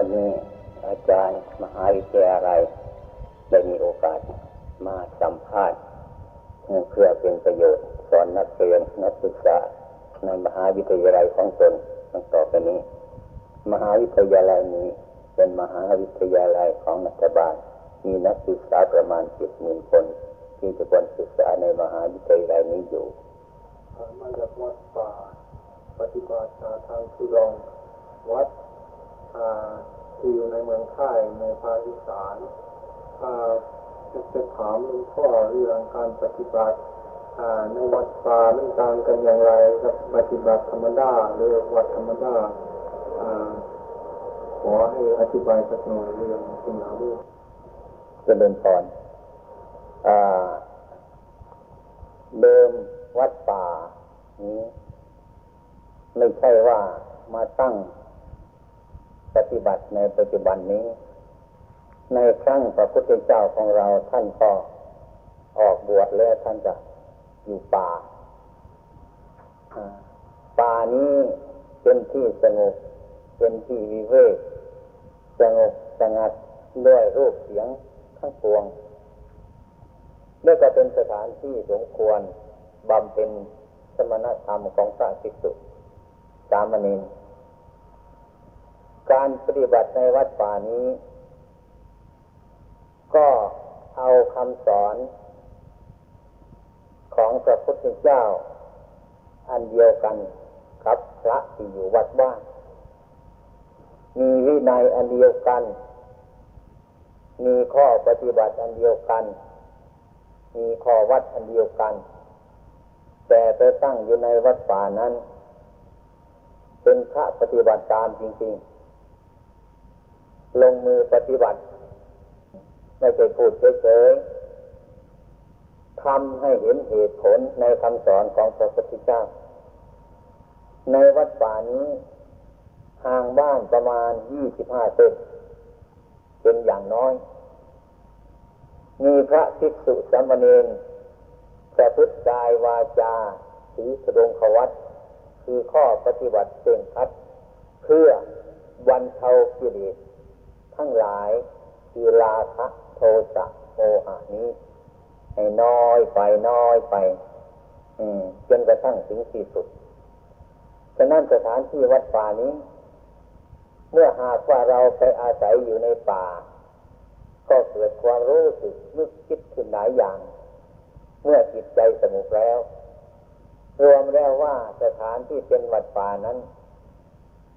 วันนี้อาจารย์มหาวิทยาลัยได้มีโอกาสมาสัมภาษณ์เพื่อเป็นประโยชน์ สอนนักเรียนนักศึกษาในมหาวิทยาลัยของตนตั้งต่อไปนี้ มหาวิทยาลัยนี้เป็นมหาวิทยาลัยของรัฐบาล มีนักศึกษาประมาณเจ็ดหมื่นคน ที่จะควรศึกษาในมหาวิทยาลัยนี้อยู่มาจากวัดป่าปฏิบัติทางทุดงวัด ที่อยู่ในเมืองไทยในภาคอีสานจะจะถามหลวงพ่อเรื่องการปฏิบัติในวัดป่ามันต่างกันอย่างไรกับปฏิบัติธรรมดาหรือวัดธรรมดาขอให้อธิบายสักหน่อยเรื่องสิ่งเหล่านี้จะเดินพรเดิมวัดป่านี้ไม่ใช่ว่ามาตั้ง ปฏิบัติในปัจจุบันนี้ ในครั้งพระพุทธเจ้าของเราท่านก็ออกบวชแล้วท่านจะอยู่ป่า ป่านี้เป็นที่สงบเป็นที่วิเวกสงบสงัดด้วยรูปเสียงทั้งปวงนี่ก็เป็นสถานที่สมควรบำเพ็ญสมณธรรมของพระภิกษุสามเณร การปฏิบัติในวัดป่านี้ ก็เอาคำสอนของพระพุทธเจ้า อันเดียวกันครับพระที่อยู่วัดบ้านมีวินัยอันเดียวกัน มีข้อปฏิบัติอันเดียวกัน มีข้อวัดอันเดียวกัน แต่ไปตั้งอยู่ในวัดป่านั้น เป็นพระปฏิบัติตามจริงๆ ลงมือปฏิบัติ ไม่ใช่พูดเฉยๆทำให้เห็นเหตุผลในคำสอนของพระพุทธเจ้า ในวัดป่านี้ห่างบ้านประมาณยี่สิบห้าเซนเป็นอย่างน้อย มีพระภิกษุสามเณรประพฤติกายวาจาถือสดงขวัตคือข้อปฏิบัติเพ่งคัดเพื่อวันเทากิเลส ทั้งหลายคือราคะโทสะโมหะนี้ให้น้อยไปน้อยไปจนกระทั่งถึงที่สุดฉะนั้นสถานที่วัดป่านี้ เมื่อหากว่าเราไปอาศัยอยู่ในป่า ก็เกิดความรู้สึกนึกคิดขึ้นหลายอย่าง เมื่อจิตใจสงบแล้ว รวมแล้วว่าสถานที่เป็นวัดป่านั้น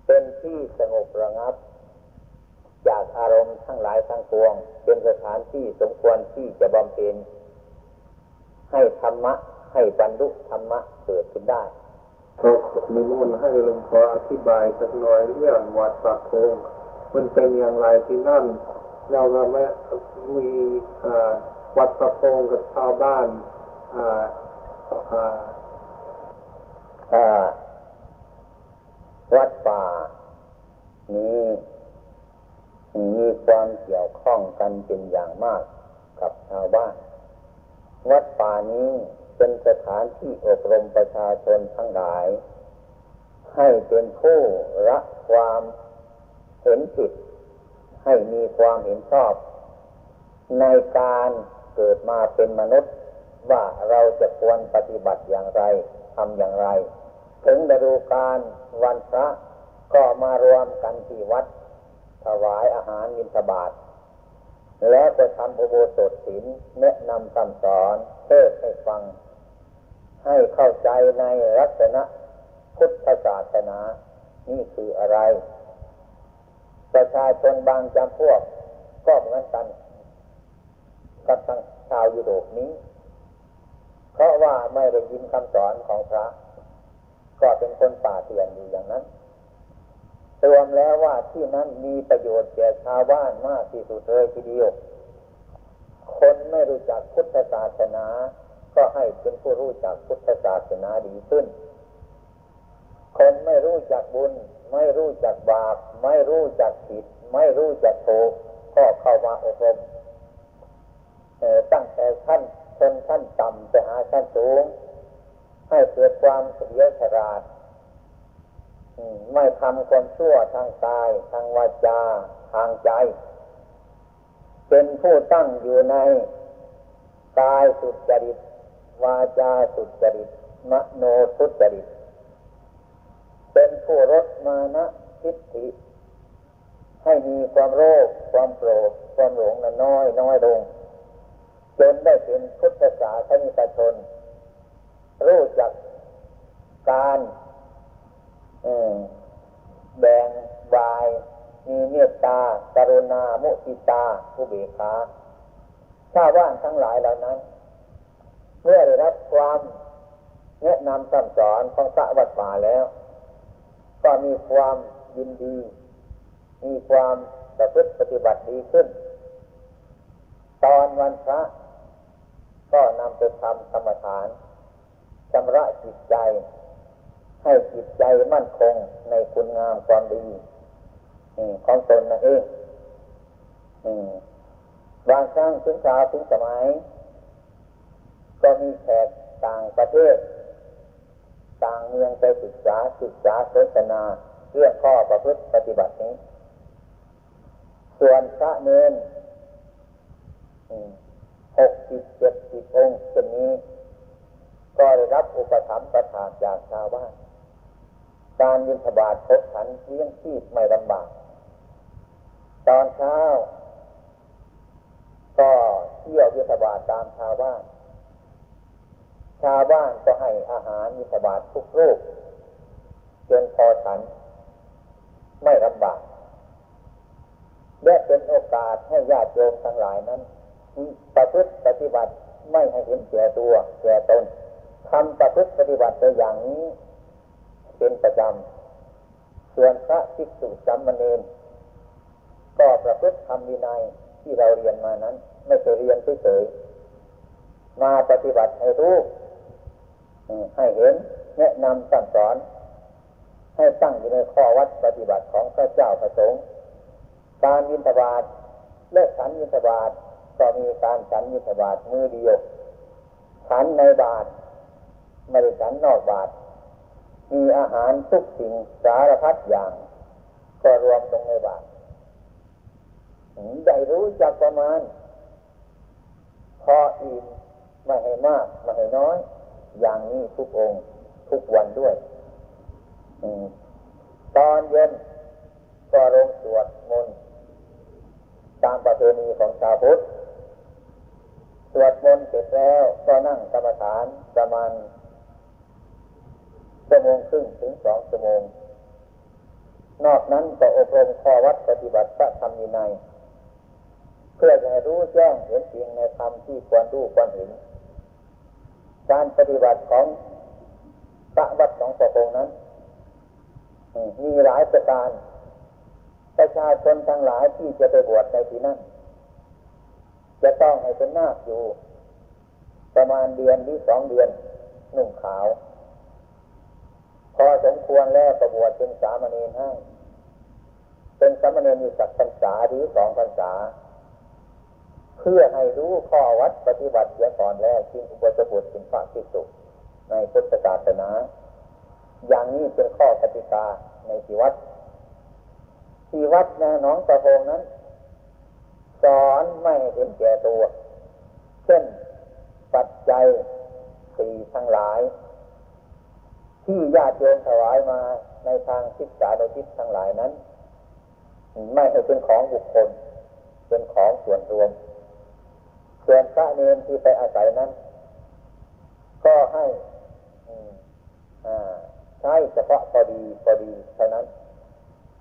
เป็นที่สงบระงับ จากอารมณ์ทั้งหลายทั้งปวง เป็นสถานที่สมควรที่จะบำเพ็ญให้ธรรมะ ให้บรรลุธรรมะเกิดขึ้นได้ครับมีมุนให้หลวงพ่ออธิบายสักหน่อยเรื่องวัดปากโคงมันเป็นอย่างไรที่นั่น เราก็ไม่มีวัดปากโคงกับชาวบ้านวัดป่านี้ มีความเกี่ยวข้องกันเป็นอย่างมากกับชาวบ้าน วัดป่านี้เป็นสถานที่อบรมประชาชนทั้งหลาย ให้เป็นผู้รักความเห็นผิดให้มีความเห็นชอบ ในการเกิดมาเป็นมนุษย์ ว่าเราจะควรปฏิบัติอย่างไรทำอย่างไร ถึงฤดูการวันพระก็มารวมกันที่วัด ถวายอาหารมินทบาท แล้วจะทำอุโบสถศีลแนะนำคำสอนเทศให้ฟัง ให้เข้าใจในลักษณะพุทธศาสนา นี่คืออะไร ประชาชนบางจำพวกก็เหมือนกันกับทางชาวยุโรปนี้ เพราะว่าไม่ได้ยินคำสอนของพระ ก็เป็นคนป่าเถื่อนอยู่อย่างนั้น รวมแล้วว่าที่นั้นมีประโยชน์แก่ชาวบ้านมากที่สุดเลยทีเดียว คนไม่รู้จักพุทธศาสนา ก็ให้เป็นผู้รู้จักพุทธศาสนาดีขึ้น คนไม่รู้จักบุญ ไม่รู้จักบาป ไม่รู้จักผิด ไม่รู้จักถูกก็เข้ามาอบรมตั้งแต่ขั้นชนขั้นต่ำไปหาขั้นสูง ให้เกิดความเฉลียฉลาด ไม่ทำความชั่วทางกาย ทางวาจา ทางใจ เป็นผู้ตั้งอยู่ในกายสุจริต วาจาสุจริต มโนสุจริต เป็นผู้ลดมานะทิฏฐิ ให้มีความโลภความโกรธความหลงนั้นน้อยน้อยลง จนได้เป็นพุทธศาสนิกชน รู้จักการ แบ่งบาย มีเมตตา กรุณา มุติตาอุเบกขาชาวบ้านทั้งหลายเหล่านั้น เมื่อได้รับความแนะนำสั่งสอนของพระวัดป่าแล้ว ก็มีความยินดี มีความประพฤติปฏิบัติดีขึ้น ตอนวันพระก็นำไปทำกรรมฐานชำระจิตใจ ให้จิตใจมั่นคงในคุณงามความดีอของตนนั่นเองอืมบางครั้งถึงคราวถึงสมัย ก็มีแขกต่างประเทศ ต่างเมืองไปศึกษาศึกษาสนทนาเรื่องข้อประพฤติปฏิบัตินี้ ส่วนพระเนนหกสิบเจ็ดสิบองค์เช่นนี้ ก็ได้รับอุปถัมภ์ประทานจากชาวบ้าน การยินทบาทพบขันเลี้ยงชีพไม่ลำบาก ตอนเช้า ก็เที่ยวยินทบาทตามชาวบ้าน ชาวบ้านก็ให้อาหารยินทบาททุกรูปจนพอฉัน ไม่ลำบากและเป็นโอกาสให้ญาติโยมทั้งหลายนั้นประพฤติปฏิบัติไม่ให้เห็นแก่ตัวแก่ตนทำประพฤติปฏิบัติตัวอย่างนี้ เป็นประจำส่วนพระภิกษุสามเณรก็ประพฤติทำวินัยที่เราเรียนมานั้น ไม่เคยเรียนเฉยๆมาปฏิบัติให้รู้ให้เห็นแนะนำสั่งสอน ให้ตั้งอยู่ในข้อวัดปฏิบัติของพระเจ้าพระสงฆ์การยินทบาทเลิกฉันยินทบาทก็มีการฉันยินทบาทมือเดียวฉันในบาทไม่ได้ฉันนอกบาท มีอาหารทุกสิ่งสารพัดอย่าง ก็รวมลงในบาทได้รู้จักประมาณ พออิ่มไม่ให้มากไม่ให้น้อย อย่างนี้ทุกองค์ทุกวันด้วยตอนเย็นก็ลงสวดมนต์ตามประเพณีของชาวพุทธสวดมนต์เสร็จแล้วก็นั่งกรรมฐานประมาณ ชั่วโมงครึ่งถึงสองชั่วโมง นอกนั้นก็อบรมข้อวัดปฏิบัติพระธรรมวินัยเพื่อจะให้รู้แจ้งเห็นจริงในธรรมที่ควรรู้ควรเห็น การปฏิบัติของพระวัดหนองประพงนั้นมีหลายประการ ประชาชนทั้งหลายที่จะไปบวชในที่นั้นจะต้องให้เป็นนาคอยู่ ประมาณเดือนหรือสองเดือน หนุ่งขาว พอสมควรแล้วประบวชเป็นสามเณรให้ เป็นสามเณรมีสักพรรษาหรือสองพรรษา เพื่อให้รู้ข้อวัดปฏิบัติเสียก่อนแล้วจึงอุปสมบทเป็นพระภิกษุในพุทธศาสนา อย่างนี้เป็นข้อปฏิกาในที่วัดที่วัดแนหนองตะโพงนั้น สอนไม่เห็นแก่ตัว เช่นปัจจัยสี่ทั้งหลาย ที่ญาติโยมถวายมาในทางศึกษาโดยทิศทั้งหลายนั้น ไม่ให้เป็นของบุคคล เป็นของส่วนรวม ส่วนพระเนรที่ไปอาศัยนั้น ก็ให้ใช้เฉพาะพอดีพอดีเท่านั้น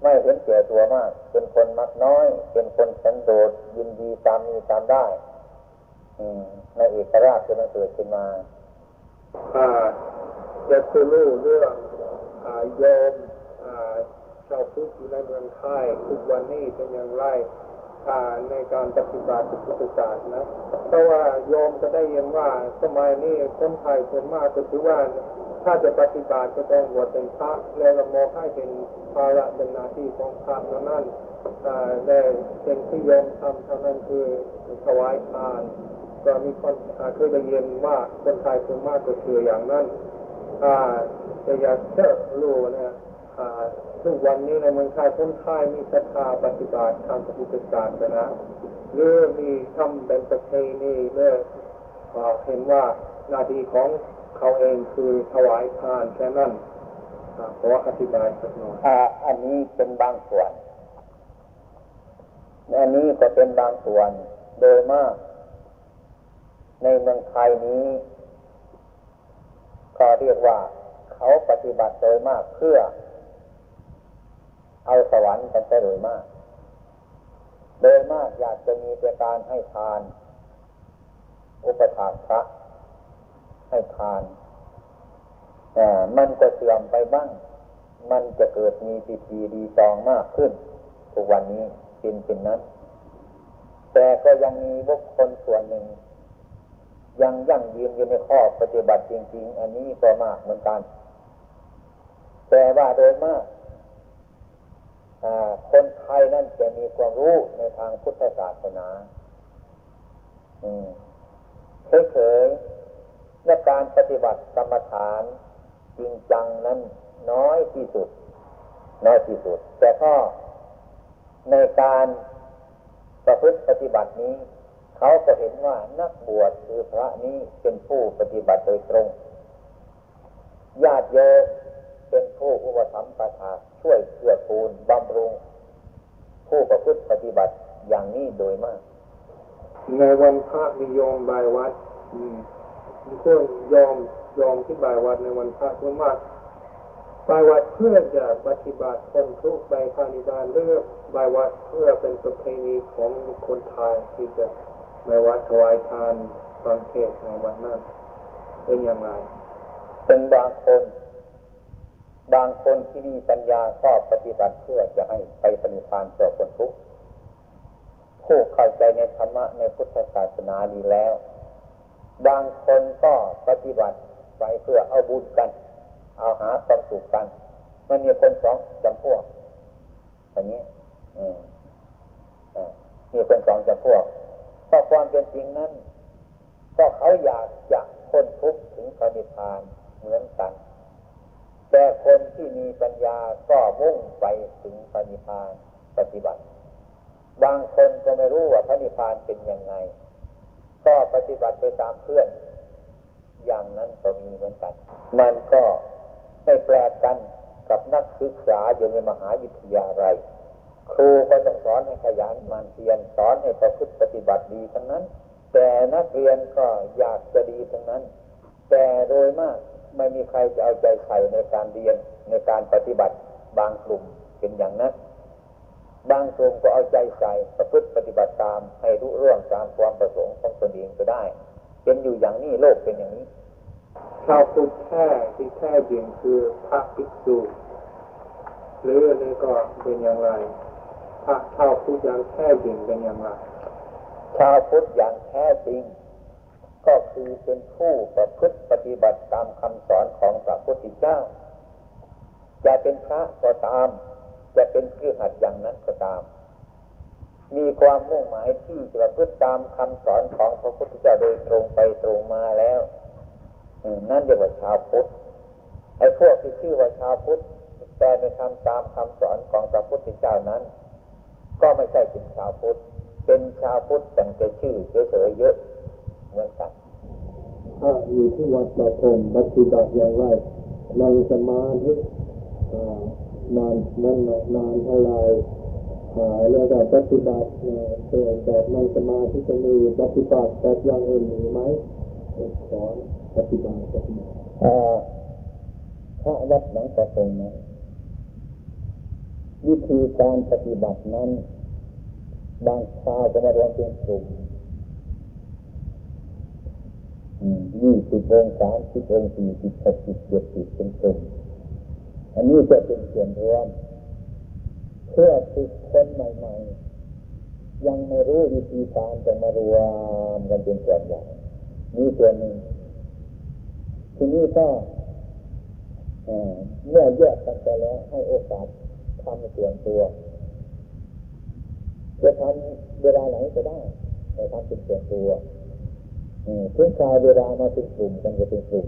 ไม่เห็นแก่ตัวมาก เป็นคนมักน้อย เป็นคนสันโดษยินดีตามมีตามได้ในเอกราชจะมาเกิดขึ้นมา จะคือรู้เรื่องโยมชาวพุทธอยู่ในเมืองไทยทุกวันนี้เป็นอย่างไรในการปฏิบัติพุทธศาสนาเพราะว่าโยมจะได้เห็นว่าสมัยนี้คนไทยส่วนมากก็ถือว่าถ้าจะปฏิบัติก็ต้องบวชเป็นพระแล้วมองให้เป็นภาระเป็นหน้าที่ของพระนั้นแต่เป็นที่ยมทำเท่านั้นคือถวายทานก็มีคนเคยได้ยินว่าคนไทยส่วนมากก็คืออย่างนั้น จะอยากเชื่อรู้เนี่ยทุกวันนี้ในเมืองไทยคนไทยมีศรัทธาปฏิบัติทางพระพุทธศาสนาหรือมีทำเป็นประเพณีเมื่อเห็นว่าหน้าที่ของเขาเองคือถวายทานแค่นั้นขออธิบายสักหน่อยอ่าอันนี้เป็นบางส่วนอันนี้ก็เป็นบางส่วนโดยมาก ในเมืองไทยนี้ ก็เรียกว่าเขาปฏิบัติโดยมากเพื่อ เอาสวรรค์กันไปโดยมาก โดยมากอยากจะมีแต่การให้ทาน อุปถาพระให้ทานอ่มันก็เสื่อมไปบ้าง มันจะเกิดมีพิธีดีจองมากขึ้น ทุกวันนี้เป็นเป็นนั้น แต่ก็ยังมีบุคคลส่วนหนึ่ง ยังยั่งยืนอยู่ในข้อปฏิบัติจริง ๆ อันนี้ก็มากเหมือนกัน แต่ว่าโดยมากคนไทยนั่นจะมีความรู้ในทางพุทธศาสนาเฉยๆและการปฏิบัติกรรมฐานจริงจังนั้นน้อยที่สุด น้อยที่สุด แต่ก็ในการประพฤติปฏิบัตินี้ เขาก็เห็นว่านักบวชคือพระนี้เป็นผู้ปฏิบัติโดยตรง ญาติโยมเป็นผู้อุปถัมภ์ปทาช่วยเกื้อกูลบำรุง ผู้ประพฤติปฏิบัติอย่างนี้โดยมาก ในวันพระมีโยมบายวัดมีเพื่อยอมยอมที่บายวัดในวันพระเพื่อมากบายวัดเพื่อจะปฏิบัติคนทุกใบพานิบาลเลือกบายวัดเพื่อเป็นประเพณีของคนไทยที่จะ ในวัดถวายทานตอนเทศในวันนั้นเป็นอย่างไรเป็นบางคน บางคนที่มีปัญญาก็ปฏิบัติเพื่อจะให้ไปปฏิพานเพื่อคนทุกข์ผู้เข้าใจในธรรมะในพุทธศาสนาดีแล้ว บางคนก็ปฏิบัติไปเพื่อเอาบุญกัน เอาหาความสุขกัน มันมีคนสองจำพวกอันนี้มีคนสองจำพวก เพราะความเป็นจริงนั้นก็เขาอยากจะพ้นทุกข์ถึงพระนิพพานเหมือนกัน แต่คนที่มีปัญญาก็มุ่งไปถึงพระนิพพานปฏิบัติ บางคนก็ไม่รู้ว่าพระนิพพานเป็นยังไง ก็ปฏิบัติไปตามเพื่อน อย่างนั้นก็มีเหมือนกัน มันก็ไม่แปลกกันกับนักศึกษาอยู่ในมหาวิทยาลัย ครูก็จะสอนให้ขยันมันเพียรสอนให้ประพฤติปฏิบัติดีทั้งนั้น แต่นักเรียนก็อยากจะดีทั้งนั้น แต่โดยมากไม่มีใครจะเอาใจใส่ในการเรียนในการปฏิบัติบางกลุ่มเป็นอย่างนั้นบางกลุ่มก็เอาใจใส่ประพฤติปฏิบัติตามให้รู้เรื่องตามความประสงค์ของตนเองก็ได้ เป็นอยู่อย่างนี้โลกเป็นอย่างนี้ชาวพุทธแท้ที่แท้จริงคือพระภิกษุหรืออะไรก็เป็นอย่างไร พระชาวพุทธอย่างแท้จริงเป็นอย่างไรชาวพุทธอย่างแท้จริง ก็คือเป็นผู้ประพฤติปฏิบัติตามคำสอนของพระพุทธเจ้า จะเป็นพระก็ตาม จะเป็นเครือขัดอย่างนั้นก็ตาม มีความมุ่งหมายที่จะประพฤติตามคำสอนของพระพุทธเจ้าโดยตรงไปตรงมาแล้วนั่นเรียกว่าชาวพุทธไอ้พวกที่ชื่อว่าชาวพุทธแต่ในคำตามคำสอนของพระพุทธเจ้านั้น ก็ไม่ใช่เป็นชาวพุทธ เป็นชาวพุทธแต่แต่ชื่อเฉยๆเยอะเหมือนกันถ้าอยู่ที่วัดประพงปฏิบัติอย่างไรนานสมาธินานนั่นนานเท่าไรแล้วก็ปฏิบัติเกิดแบบนั่งสมาธิจะมีปฏิบัติแบบอย่างอื่นมีไหมสอนปฏิบัติปฏิบัติพระวัดหลังประพงนั้น วิธีการปฏิบัตินั้น บางคราวจะมารวมเป็นกลุ่มยี่สิบองสามสิบองสี่สิบหกสิบเจ็ดสิบเป็นกลุ่มอันนี้จะเป็นส่วนรวมเพื่อฝึกคนใหม่ๆ ยังไม่รู้วิธีการจะมารวมกันเป็นส่วนใหญ่นี่ส่วนหนึ่งทีนี้ก็เมื่อแยกกันไปแล้วให้โอกาส ทำส่วนตัวจะทำเวลาไหนก็ได้แต่ทำเป็นส่วนตัวถึงคราวเวลามาเป็นกลุ่มกันจะเป็นกลุ่ม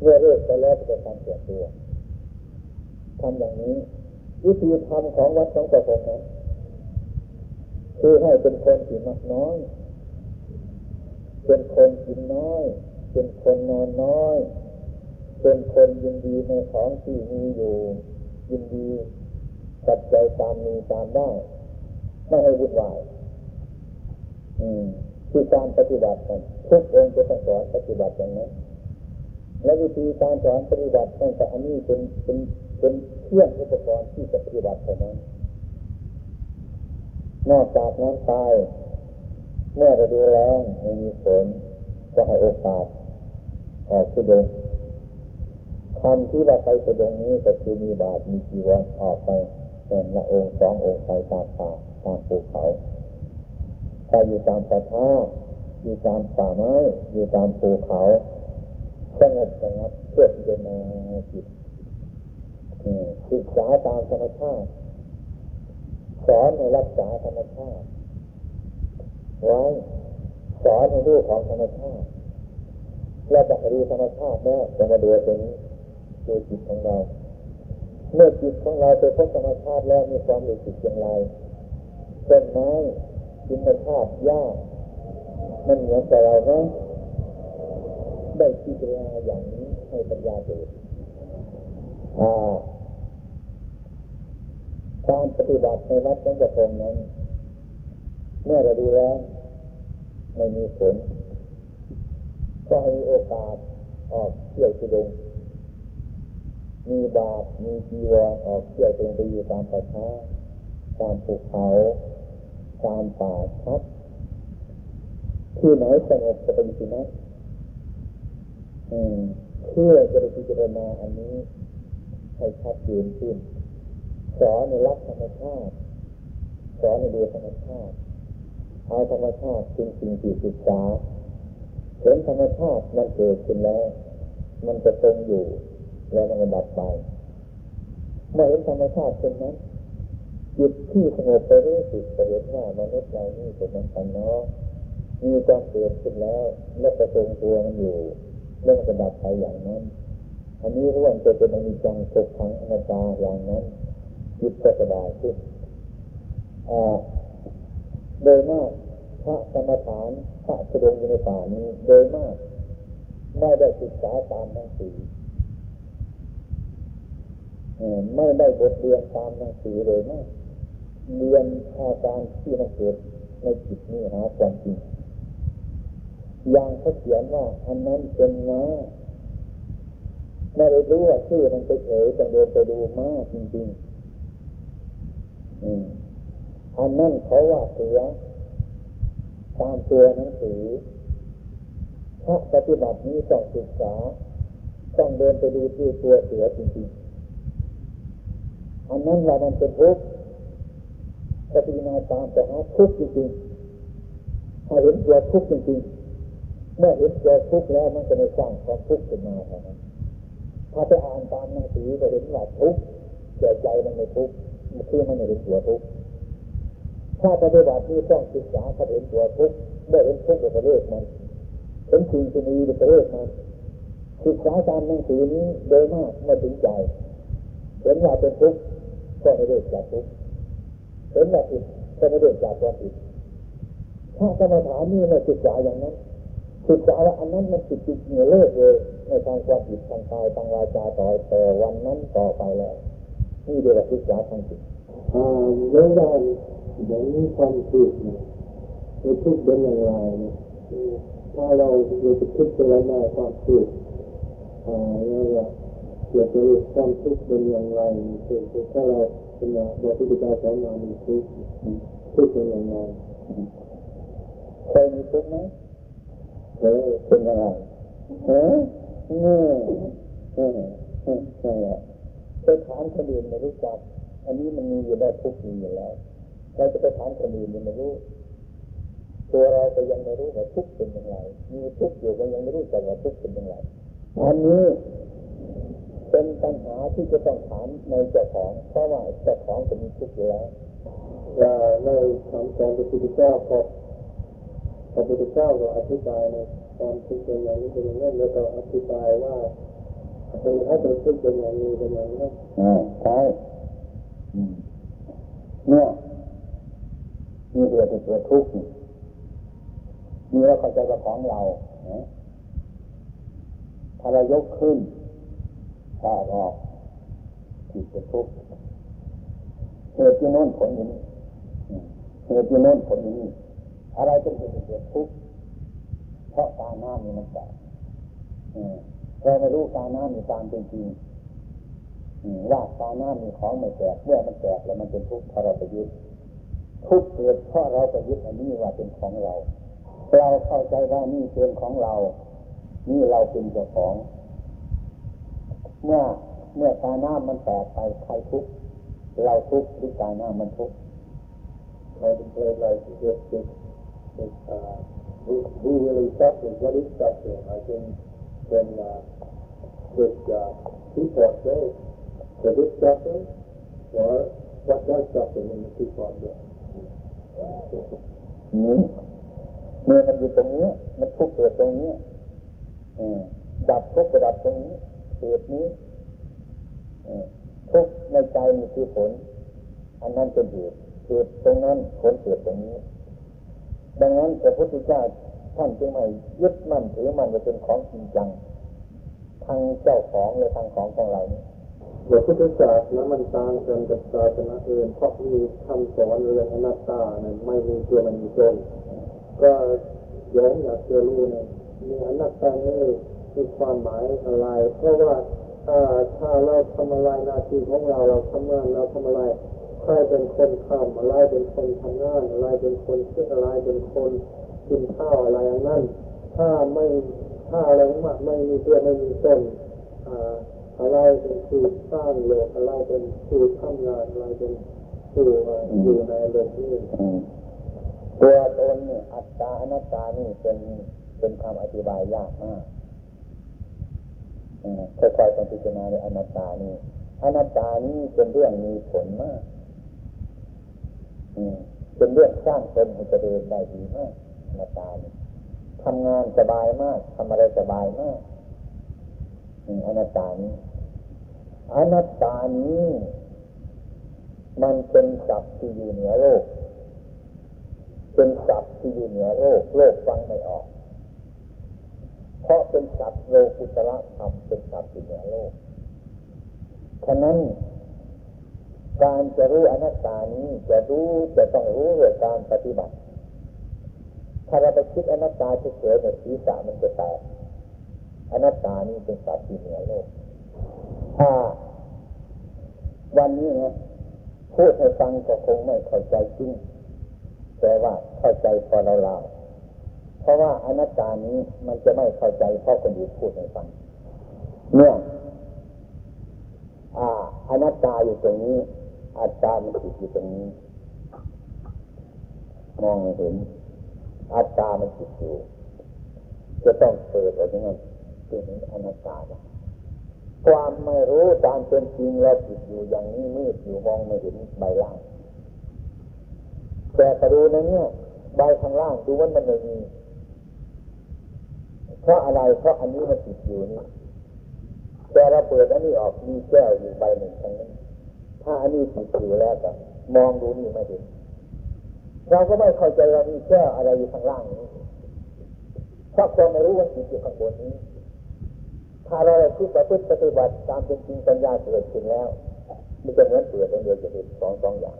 เมื่อเลิกไปแล้วจะทำส่วนตัวทำอย่างนี้ วิธีทำของวัดของกระผมนั้นคือให้เป็นคนที่มักน้อย เป็นคนกินน้อย เป็นคนนอนน้อย เป็นคนยินดีในของที่มีอยู่ ยินดี ปัจจัยตามมีตามได้ไม่ให้วุ่นวายคือการปฏิบัติกันทุกองค์จะต้องสอนปฏิบัติอย่างนั้นและวิธีการสอนปฏิบัติตั้งแต่อันนี้เป็นเป็นเป็นเครื่องอุปกรณ์ที่จะปฏิบัติเท่านั้นนอกจากนั้นตายเมื่อเราดูแลไม่มีฝนก็ให้โอกาสออกสุดงคำที่ว่าไปสุดงนี้ก็คือมีบาทมีจีวรออกไป แต่ละองค์สององค์ไปตามป่าตามภูเขาไปอยู่ตามป่าช้าอยู่ตามป่าไม้อยู่ตามภูเขาสงบสงับเพื่อพิจารณาจิตศึกษาตามธรรมชาติสอนในรักษาธรรมชาติไว้สอนในรูปของธรรมชาติเราจะดูธรรมชาติแม่จะมาดูตรงนี้ดูจิตของเรา เมื่อจิตของเราไปพบธรรมชาติแล้วมีความรู้สึกอย่างไรต้นไม้ธรรมชาติยากมันเหมือนกับเราไหมได้พิจารณาอย่างนี้ให้ปัญญาเกิดการปฏิบัติในวัดของกระพงนั้นเมื่อเราดูแล้วไม่มีผลก็ให้โอกาสออกเที่ยวสุดง มีบาทมีจีวรออกเที่ยวตรงไปอยู่ตามป่าช้าตามภูเขาตามป่าชัดที่ไหนสงบจะเป็นที่นั้นเพื่อจะพิจารณาอันนี้ให้ชัดเจนขึ้นสอนในรักธรรมชาติสอนในดูธรรมชาติเอาธรรมชาติเป็นสิ่งที่ศึกษาเห็นธรรมชาติมันเกิดขึ้นแล้ว มันจะทรงอยู่ แล้วมันจะดับไปเมื่อเห็นธรรมชาติเป็นนั้นจิตที่สงบไปเรื่อยๆจะเห็นว่ามนุษย์เรานี่เป็นมันกันเนาะมีความเกิดขึ้นแล้ว และจะทรงตัวมันอยู่แล้วมันจะดับไปอย่างนั้น อันนี้ร่วมจะเป็นอนิจจังทุกขังอนัตตาอย่างนั้นจิตก็สบายขึ้นโดยมากพระกรรมฐานพระสดงอยู่ในป่านี้โดยมากไม่ได้ศึกษาตามหนังสือ ไม่ได้บทเรียนตามหนังสือเลยนะเรียนอาการที่มันเกิดในจิตนี้หาความจริงอย่างเขาเขียนว่าอันนั้นเป็นม้าไม่ได้รู้ว่าชื่อมันไปเฉยแต่เดินไปดูม้าจริงๆอันนั้นเขาว่าเสือตามตัวหนังสือเพราะปฏิบัตินี้ต้องศึกษา ต้องเดินไปดูที่ตัวเสือจริงๆ อันนั้นว่ามันเป็นทุกข์ปฏินาตามแต่หาทุกข์จริงๆถ้เห็นตัวทุกข์จริงๆ เมื่อเห็นตัวทุกข์แล้วมันจะไม่สร้างความทุกข์ขึ้นมาเท่านั้นถ้าไปอ่านตามหนังสือจะเห็นว่าทุกข์แต่ใจมันไม่ทุกข์มันคือมันไม่เห็นตัวทุกข์ถ้าปฏิบัติที่ต้องศึกษาถ้าเห็นตัวทุกข์เมื่อเห็นทุกข์ก็เลิกมันเห็นสิ่งที่มีก็เลิกมันศึกษาตามหนังสือนี้โดยมากไม่ถึงใจเห็นว่าเป็นทุกข์ ก็ไม่เลิกจากทุกข์เห็นว่าผิดก็ไม่เลิกจากความผิดถ้ากรรมฐานนี่ไม่ศึกษาอย่างนั้นศึกษาว่าอันนั้นมันผิดจริงเลิกเลยในทางความผิดทางกายทางวาจาต่อแต่วันนั้นต่อไปแล้วนี่เดียวกับศึกษาทางจิตอ่าเรื่องการอย่างนี้ความทุกข์เนี่ยทุกข์เป็นอย่างไรถ้าเราเราจะคิดไปแล้วได้ความทุกข์อ่าเรา จะจะความทุกข์เป็นอย่างไรคือถ้าเราเป็นอย่างเราพิจารณาสอนมามีทุกข์ทุกข์เป็นอย่างไรเคยมีทุกข์ไหมเออเป็นยังไงเออเนี่ยเออเออใช่แหละไปถามคนอื่นไม่รู้จัก อันนี้มันมีอยู่ได้ทุกข์มีอยู่แล้วเราจะไปถามคนอื่นยังไม่รู้ตัวเราก็ยังไม่รู้ว่าทุกข์เป็นยังไงมีทุกข์อยู่ก็ยังไม่รู้จักว่าทุกข์เป็นยังไงอันนี้ เป็นปัญหาที่จะต้องถามในเจ้าของเพราะว่าเจ้าของจะมีทุกข์อยู่แล้วในคำสอนพระพุทธเจ้าพอพระพุทธเจ้าก็อธิบายในความทุกข์เป็นอย่างนี้เป็นอย่างนั้นแล้วก็อธิบายว่าคือให้เป็นทุกข์เป็นอย่างนี้เป็นอย่างนี้อ่าใช่อืมเนี่ยมีเหตุที่เกิดทุกข์นี่มีแล้วเข้าใจว่าของเรานะถ้าเรายกขึ้น แผ่ออกจิตจะทุกข์เหตุที่โน้นผลอย่างนี้เหตุที่โน้นผลอย่างนี้อะไรเป็นเหตุเกิดทุกข์เพราะตาหน้ามีมันแตกอืมเราไม่รู้ตาหน้ามีตามเป็นจริงว่าตาหน้ามีของไม่แตกเมื่อมันแตกแล้วมันเป็นทุกข์เพราะเราไปยึดทุกข์เกิดเพราะเราไปยึดอันนี้ว่าเป็นของเรา เราเข้าใจว่านี่เป็นของเรา นี่เราเป็นเจ้าของ เมื่อเมื่อตาหน้ามันแตกไปใครทุกข์เราทุกข์หรือตาหน้ามันทุกข์ contemplate like this, this, this uh, who, who really suffers, what is suffering? I think when uh, this uh, teapot goes, does it suffer? Or what does suffer when the teapot goes? นี้เมื่อมันอยู่ตรงนี้มันทุกข์เกิดตรงนี้ดับทุกข์ก็ดับตรงนี้ เหตุนี้ทุกในใจนี่คือผล อันนั้นเป็นเหตุเหตุตรงนั้นผลเกิดตรงนี้ ดังนั้นพระพุทธเจ้าท่านจึงไม่ยึดมั่นถือมันว่าเป็นของจริงจังทางเจ้าของหรือทางของของเรานี่พระพุทธศาสนามันต่างกันกับศาสนาอื่นเพราะมีคำสอนเรื่องอนัตตาเนี่ยไม่มีตัวไม่มีตนก็ยมอนอยากจะรู้เนี่ยมีอนัตตานี่ มีความหมายอะไร เพราะว่าถ้าเราทำอะไรนาทีของเราเราทำงานเราทำอะไรใครเป็นคนทำอะไรเป็นคนทำงานอะไรเป็นคนคิดอะไรเป็นคนกินข้าวอะไรอย่างนั้นถ้าไม่ถ้าอะไรมากไม่มีตัวไม่มีต้นอ่าอะไรเป็นผู้สร้างโลกอะไรเป็นผู้ทำงานอะไรเป็นผู้อยู่ในโลกนี้ตัวตนเนี่ยอัตตาอนัตตานี่เป็นเป็นคำอธิบายยากมาก ค่อยๆต้องพิจารณาในอนัตตานี่อนัตตานี่เป็นเรื่องมีผลมากอืเป็นเรื่องสร้างตนให้เจริญได้ดีมากอนัตตานี่ทำงานสบายมากทำอะไรสบายมากอืมอนัตตานี้อนัตตานี้ มันเป็นศัพท์ที่อยู่เหนือโลก เป็นศัพท์ที่อยู่เหนือโลก โลกฟังไม่ออก เพราะเป็นศัพท์โลกุตระธรรมเป็นศัพท์ที่เหนือโลก ฉะนั้น การจะรู้อนัตตานี้จะรู้จะต้องรู้ด้วยการปฏิบัติ ถ้าเราไปคิดอนัตตาเฉยๆในศีรษะมันจะแตกอนัตตานี้เป็นศัพท์ที่เหนือโลก ถ้า วันนี้นะพูดให้ฟังก็คงไม่เข้าใจจริงแต่ว่าเข้าใจพอเราเรา เพราะว่าอนัตตานี้มันจะไม่เข้าใจเพราะคนอื่นพูดให้ฟังเนี่ยอ่าอนัตตาอยู่ตรงนี้อัตตามันติดอยู่ตรงนี้มองไม่เห็นอัตตามันติดอยู่จะต้องเปิดอะไรนั้นถึงเห็นอนัตตาความไม่รู้ตามเป็นจริงแล้วติดอยู่อย่างนี้มืดอยู่มองไม่เห็นใบล่างแต่กระดูในเนี้ยใบข้างล่างดูว่ามันไม่มี เพราะอะไร เพราะอันนี้มันติดอยู่นี่แต่เราเปิดอันนี้ออกมีแก้วอยู่ใบหนึ่งตรงนั้นถ้าอันนี้ติดอยู่แล้วก็มองดูนี่ไม่เห็นเราก็ไม่เข้าใจว่ามีแก้วอะไรอยู่ข้างล่างนี้เพราะควาไม่รู้ว่าติดอยู่ข้างบนนี้ ถ้าเราคิดประพฤติปฏิบัติตามเป็นจริงปัญญาเกิดขึ้นแล้วมันจะเหมือนเปลือกเดียวจะเห็นสองสองอย่าง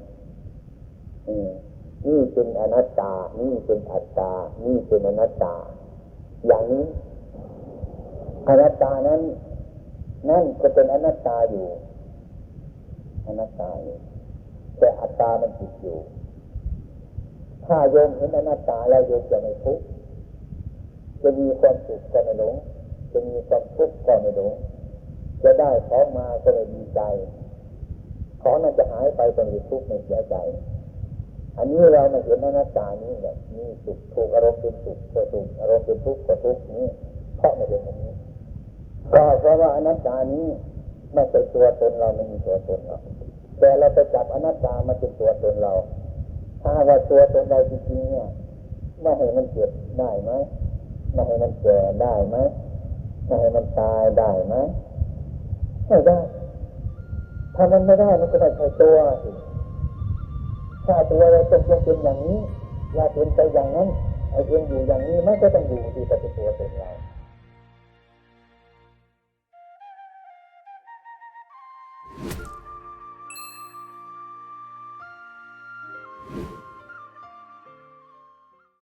อืมนี่เป็นอนัตตา นี่เป็นอัตตา นี่เป็นอนัตตา อย่างนี้อนัตตานั้น นั่นก็เป็นอนัตตาอยู่อนัตตาอยู่แต่อัตตามันติดอยู่ ถ้าโยมเห็นอนัตตาแล้วโยมจะไม่ทุกข์จะมีความสุขก็ไม่หลงจะมีความทุกข์ก็ไม่หลงจะได้ของมาก็ไม่ดีใจของนั้นจะหายไปก็ไม่ทุกข์ไม่เสียใจ อันนี้เราม่เห็นอนัตตานี้แบบมีสุขถูกอารมณ์เป็นสุขก็สุขอารมณ์เป็นทุกข์ก็ทุกข์นี้เพราะไม่เห็นอันนี้ก็เพราะว่าอนัตตานี้ไม่ใช่ตัวตนเราไม่มีตัวตนเราแต่เราไปจับอนัตตามาเป็นตัวตนเรา ถ้าว่าตัวตนเราจริงๆเนี่ยไม่ให้มันเกิดได้ไหมไม่ให้มันแก่ได้ไหมไม่ให้มันตายได้ไหมไม่ได้ถ้ามันไม่ได้มันก็ได้ใช่ตัวสิ ถ้าตัวเราเป็นเป็นอย่างนี้อย่าเป็นไปอย่างนั้นไอ้เองอยู่อย่างนี้มันก็ต้องอยู่ที่ปฏิตัวเป็นเรา